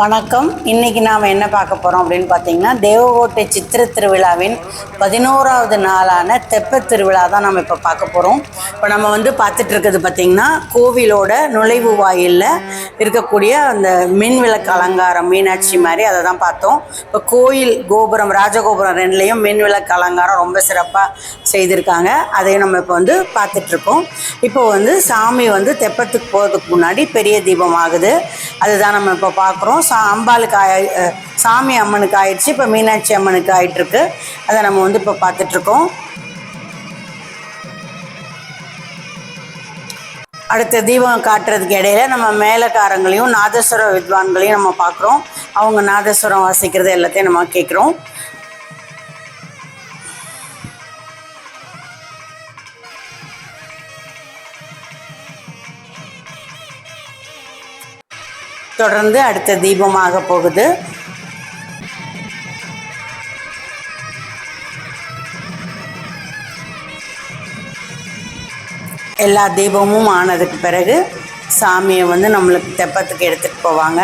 வணக்கம். இன்னைக்கு நாம் என்ன பார்க்க போகிறோம் அப்படின்னு பார்த்தீங்கன்னா தேவகோட்டை சித்திர திருவிழாவின் பதினோராவது நாளான தெப்ப திருவிழா தான் நம்ம இப்போ பார்க்க போகிறோம் இப்போ நம்ம வந்து பார்த்துட்டு இருக்கிறது பார்த்திங்கன்னா கோவிலோட நுழைவு வாயிலில் இருக்கக்கூடிய அந்த மின் விளக்கு அலங்காரம் மீனாட்சி மாதிரி அதை தான் பார்த்தோம். இப்போ கோயில் கோபுரம் ராஜகோபுரம் ரெண்டுலேயும் மின் விளக்கு அலங்காரம் ரொம்ப சிறப்பாக செய்திருக்காங்க. அதையும் நம்ம இப்போ வந்து பார்த்துட்ருக்கோம் இப்போ வந்து சாமி வந்து தெப்பத்துக்கு போகிறதுக்கு முன்னாடி பெரிய தீபம் ஆகுது. அதுதான் நம்ம இப்போ பார்க்குறோம். சா அம்பாளுக்கு ஆயி சாமி அம்மனுக்கு ஆயிடுச்சு. இப்போ மீனாட்சி அம்மனுக்கு ஆயிட்டுருக்கு. அதை நம்ம வந்து இப்போ பார்த்துட்ருக்கோம். அடுத்த தீபம் காட்டுறதுக்கு இடையில நம்ம மேலக்காரங்களையும் நாதஸ்வர வித்வான்களையும் நம்ம பார்க்குறோம். அவங்க நாதஸ்வரம் வாசிக்கிறது எல்லாத்தையும் நம்ம கேட்குறோம். தொடர்ந்து அடுத்த தீபமாக போகுது. எல்லா தீபமும் ஆனதுக்கு பிறகு சாமியை வந்து நம்மளுக்கு தெப்பத்துக்கு எடுத்துகிட்டு போவாங்க.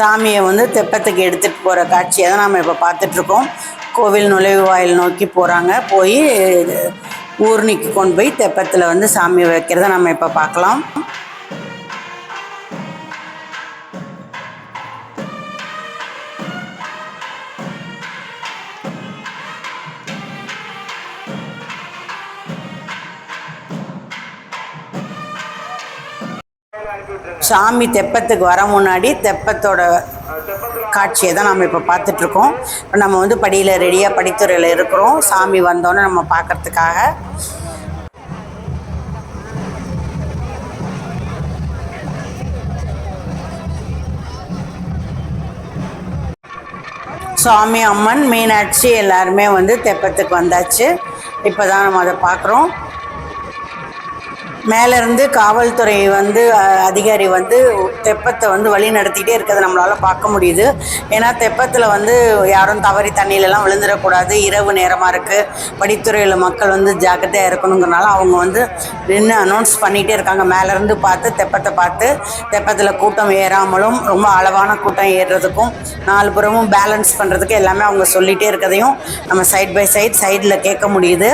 சாமியை வந்து தெப்பத்துக்கு எடுத்துகிட்டு போகிற காட்சியை தான் நம்ம இப்போ பார்த்துட்ருக்கோம். கோவில் நுழைவு வாயில் நோக்கி போகிறாங்க போய் ஊர்னிக்கு கொண்டு போய் தெப்பத்தில் வந்து சாமி வைக்கிறத நம்ம இப்போ பார்க்கலாம். சாமி தெப்பத்துக்கு வர முன்னாடி தெப்பத்தோட காட்சியை தான் நம்ம இப்போ பார்த்துட்ருக்கோம். இப்போ நம்ம வந்து படியில் ரெடியாக படித்துறையில் இருக்கிறோம். சாமி வந்தோன்னு நம்ம பார்க்கறதுக்காக. சுவாமி அம்மன் மீனாட்சி எல்லாருமே வந்து தெப்பத்துக்கு வந்தாச்சு. இப்போ தான் நம்ம அதை பார்க்குறோம். மேலேருந்து காவல்துறை வந்து அதிகாரி வந்து தெப்பத்தை வந்து வழி நடத்திட்டே இருக்கிறத நம்மளால் பார்க்க முடியுது. ஏன்னா தெப்பத்தில் வந்து யாரும் தவறி தண்ணியிலலாம் விழுந்துடக்கூடாது. இரவு நேரமாக இருக்குது படித்துறையில் மக்கள் வந்து ஜாக்கிரதையாக இருக்கணுங்கிறனால அவங்க வந்து நின்று அனௌன்ஸ் பண்ணிகிட்டே இருக்காங்க. மேலேருந்து பார்த்து தெப்பத்தை பார்த்து தெப்பத்தில் கூட்டம் ஏறாமலும் ரொம்ப அளவான கூட்டம் ஏறுறதுக்கும் நாலு புறமும் பேலன்ஸ் பண்ணுறதுக்கு எல்லாமே அவங்க சொல்லிகிட்டே இருக்கிறதையும் நம்ம சைட் பை சைட் சைடில் கேட்க முடியுது.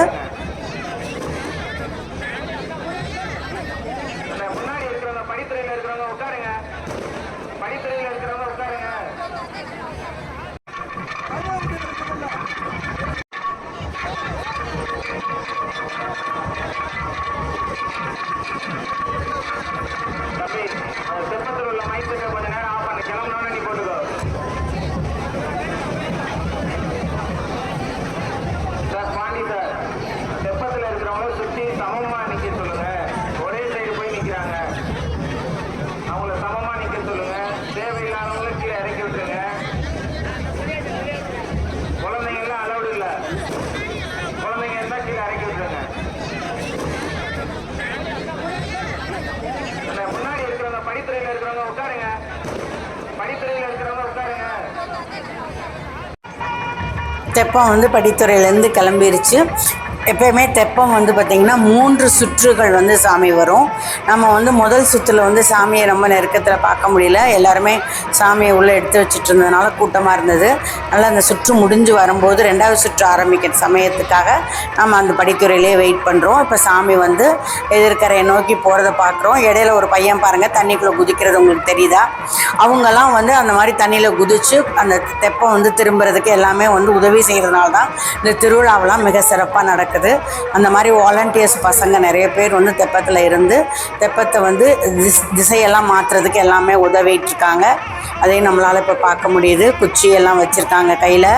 தெப்பம் வந்து படித்துறையிலேருந்து கிளம்பிருச்சு. எப்பயுமே தெப்பம் வந்து பார்த்திங்கன்னா மூன்று சுற்றுகள் வந்து சாமி வரும். நம்ம வந்து முதல் சுற்றில் வந்து சாமியை ரொம்ப நெருக்கத்தில் பார்க்க முடியல. எல்லாருமே சாமியை உள்ளே எடுத்து வச்சுட்டு இருந்ததுனால கூட்டமாக இருந்தது. அதனால் அந்த சுற்று முடிஞ்சு வரும்போது ரெண்டாவது சுற்று ஆரம்பிக்கிற சமயத்துக்காக நம்ம அந்த படித்துறையிலே வெயிட் பண்ணுறோம் இப்போ சாமி வந்து எதிர்க்கரையை நோக்கி போகிறத பார்க்குறோம். இடையில ஒரு பையன் பாருங்கள் தண்ணிக்குள்ளே குதிக்கிறது உங்களுக்கு தெரியுதா? அவங்கெல்லாம் வந்து அந்த மாதிரி தண்ணியில் குதித்து அந்த தெப்பம் வந்து திரும்புறதுக்கு எல்லாமே வந்து உதவி செய்கிறதுனால தான் இந்த திருவிழாவெல்லாம் மிக சிறப்பாக நடக்குது. அந்த மாதிரி வாலண்டியர்ஸ் பசங்க நிறைய பேர் வந்து தெப்பத்தில் இருந்து தெப்பத்தை வந்து திஸ் திசையெல்லாம் மாற்றுறதுக்கு எல்லாமே உதவிட்டுருக்காங்க. அதையும் நம்மளால் இப்போ பார்க்க முடியுது. குச்சி எல்லாம் வச்சுருக்காங்க கையில்.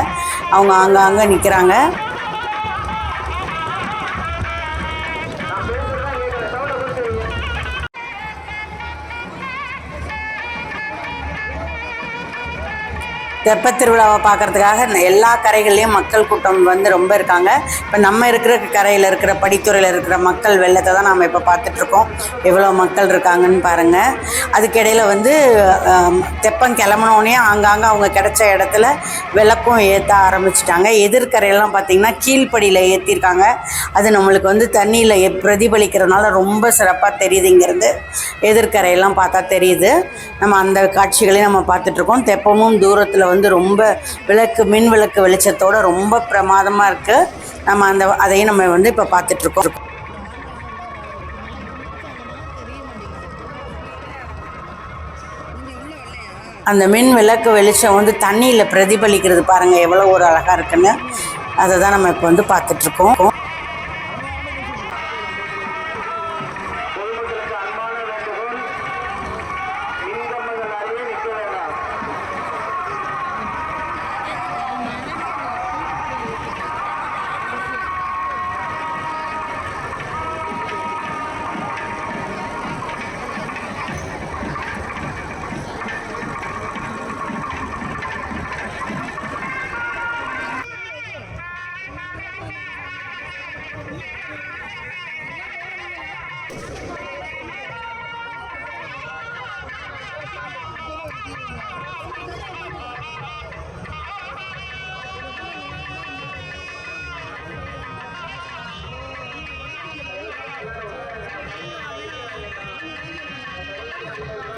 அவங்க அங்கங்கே நிற்கிறாங்க தெப்பத்திருவிழாவை பார்க்கறதுக்காக எல்லா கரைகள்லேயும் மக்கள் கூட்டம் வந்து ரொம்ப இருக்காங்க. இப்போ நம்ம இருக்கிற கரையில் இருக்கிற படித்துறையில் இருக்கிற மக்கள் வெள்ளத்தை தான் நாம் இப்போ பார்த்துட்ருக்கோம். எவ்வளோ மக்கள் இருக்காங்கன்னு பாருங்கள் அதுக்கிடையில் வந்து தெப்பம் கிளம்பினோடனே ஆங்காங்கே அவங்க கிடைச்ச இடத்துல விளக்கும் ஏற்ற ஆரம்பிச்சிட்டாங்க. எதிர்கரையெல்லாம் பார்த்திங்கன்னா கீழ்ப்படியில் ஏற்றிருக்காங்க அது நம்மளுக்கு வந்து தண்ணியில் பிரதிபலிக்கிறதுனால ரொம்ப சிறப்பாக தெரியுது இங்கேருந்து. எதிர்கரையெல்லாம் பார்த்தா தெரியுது. நம்ம அந்த காட்சிகளையும் நம்ம பார்த்துட்ருக்கோம். தெப்பமும் தூரத்தில் வந்து வந்து ரொம்ப விளக்கு மின் விளக்கு வெளிச்சத்தோட ரொம்ப பிரமாதமாக இருக்குது நம்ம அந்த அதையும் நம்ம வந்து இப்போ பார்த்துட்ருக்கோம் அந்த மின் விளக்கு வெளிச்சம் வந்து தண்ணியில் பிரதிபலிக்கிறது பாருங்கள் எவ்வளோ ஒரு அழகாக இருக்குன்னு. அதை தான் நம்ம இப்போ வந்து பார்த்துட்ருக்கோம்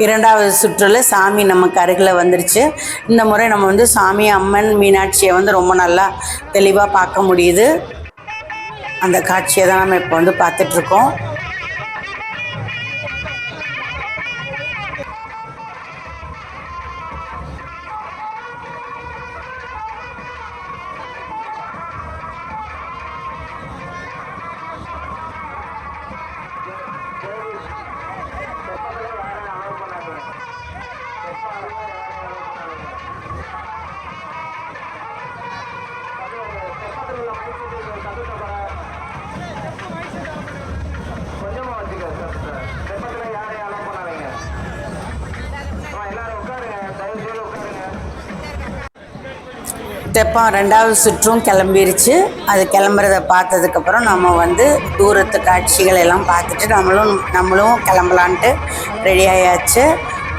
இரண்டாவது சுற்றில் சாமி நமக்கு அருகில் வந்துருச்சு. இந்த முறை நம்ம வந்து சாமி அம்மன் மீனாட்சியை வந்து ரொம்ப நல்லா தெளிவாக பார்க்க முடியுது. அந்த காட்சியை தான் நம்ம இப்போ வந்து பார்த்துட்ருக்கோம் தெப்பம் ரெண்டாவது சுற்றும் கிளம்பிருச்சு. அது கிளம்புறத பார்த்ததுக்கப்புறம் நம்ம வந்து தூரத்து காட்சிகள் எல்லாம் பார்த்துட்டு நம்மளும் நம்மளும் கிளம்பலான்ட்டு ரெடி ஆயாச்சு.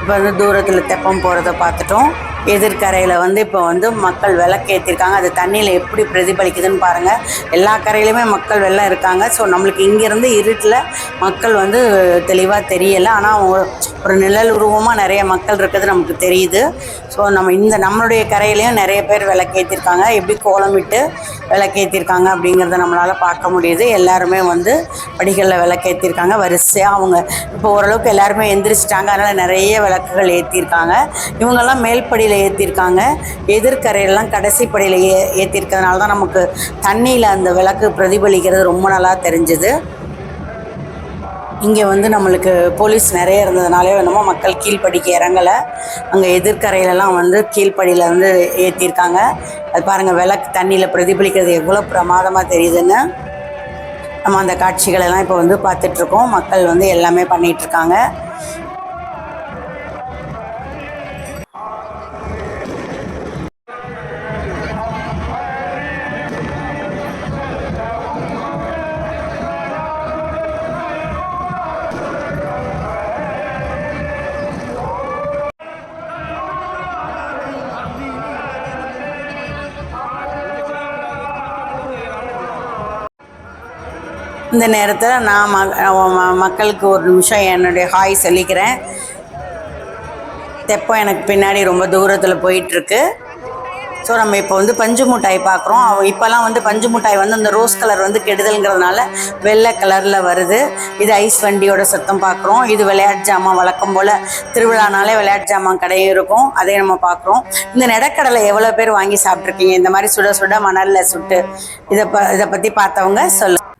இப்போ வந்து தூரத்தில் தெப்பம் போகிறத பார்த்துட்டோம். எதிர்கரையில் வந்து இப்போ வந்து மக்கள் விளக்கு ஏற்றிருக்காங்க அது தண்ணியில் எப்படி பிரதிபலிக்குதுன்னு பாருங்கள் எல்லா கரையிலுமே மக்கள் வெள்ளம் இருக்காங்க. ஸோ நம்மளுக்கு இங்கேருந்து இருட்டில் மக்கள் வந்து தெளிவாக தெரியலை. ஆனால் அவங்க ஒரு நிழல் உருவமாக நிறைய மக்கள் இருக்கிறது நமக்கு தெரியுது. ஸோ நம்ம இந்த நம்மளுடைய கரையிலையும் நிறைய பேர் விளக்கேற்றிருக்காங்க எப்படி கோலமிட்டு விளக்கேற்றிருக்காங்க அப்படிங்கிறத நம்மளால் பார்க்க முடியுது. எல்லாருமே வந்து படிகளில் விளக்கேற்றிருக்காங்க வரிசையாக அவங்க இப்போ ஓரளவுக்கு எல்லாருமே எந்திரிச்சிட்டாங்க. அதனால் நிறைய விளக்குகள் ஏற்றிருக்காங்க இவங்கெல்லாம் மேல்படியில் ஏற்றிருக்காங்க எதிர்கரையெல்லாம் கடைசி படியில் ஏ ஏற்றிருக்கிறதுனால தான் நமக்கு தண்ணியில் அந்த விளக்கு பிரதிபலிக்கிறது ரொம்ப நல்லா தெரிஞ்சுது. இங்கே வந்து நம்மளுக்கு போலீஸ் நிறைய இருந்ததுனாலே என்னமோ மக்கள் கீழ்ப்படிக்கு இறங்கலை. அங்கே எதிர்கரையிலலாம் வந்து கீழ்ப்படியில் வந்து ஏற்றிருக்காங்க அது பாருங்கள் விளக்கு தண்ணியில் பிரதிபலிக்கிறது எவ்வளோ பிரமாதமாக தெரியுதுன்னு. நம்ம அந்த காட்சிகளெல்லாம் இப்போ வந்து பார்த்துட்ருக்கோம். மக்கள் வந்து எல்லாமே பண்ணிகிட்ருக்காங்க இந்த நேரத்தில் நான் ம மக்களுக்கு ஒரு நிமிஷம் என்னுடைய ஹாய் சொல்லிக்கிறேன். தெப்பம் எனக்கு பின்னாடி ரொம்ப தூரத்தில் போயிட்டுருக்கு. ஸோ நம்ம இப்போ வந்து பஞ்சு மிட்டாய் பார்க்குறோம் இப்போல்லாம் வந்து பஞ்சு மிட்டாய் வந்து அந்த ரோஸ் கலர் வந்து கெடுதல்ங்கிறதுனால வெள்ளை கலரில் வருது. இது ஐஸ் வண்டியோட சத்தம் பார்க்குறோம் இது விளையாட்டு ஜாமான் வழக்கம் போல் திருவிழானாலே விளையாட்டு ஜாமான் கடையும் இருக்கும். அதே நம்ம பார்க்குறோம் இந்த நெடக்கடலை எவ்வளோ பேர் வாங்கி சாப்பிட்ருக்கீங்க இந்த மாதிரி சுட சுட மணலில் சுட்டு இதை ப இதை பற்றி பார்த்தவங்க சொல்லு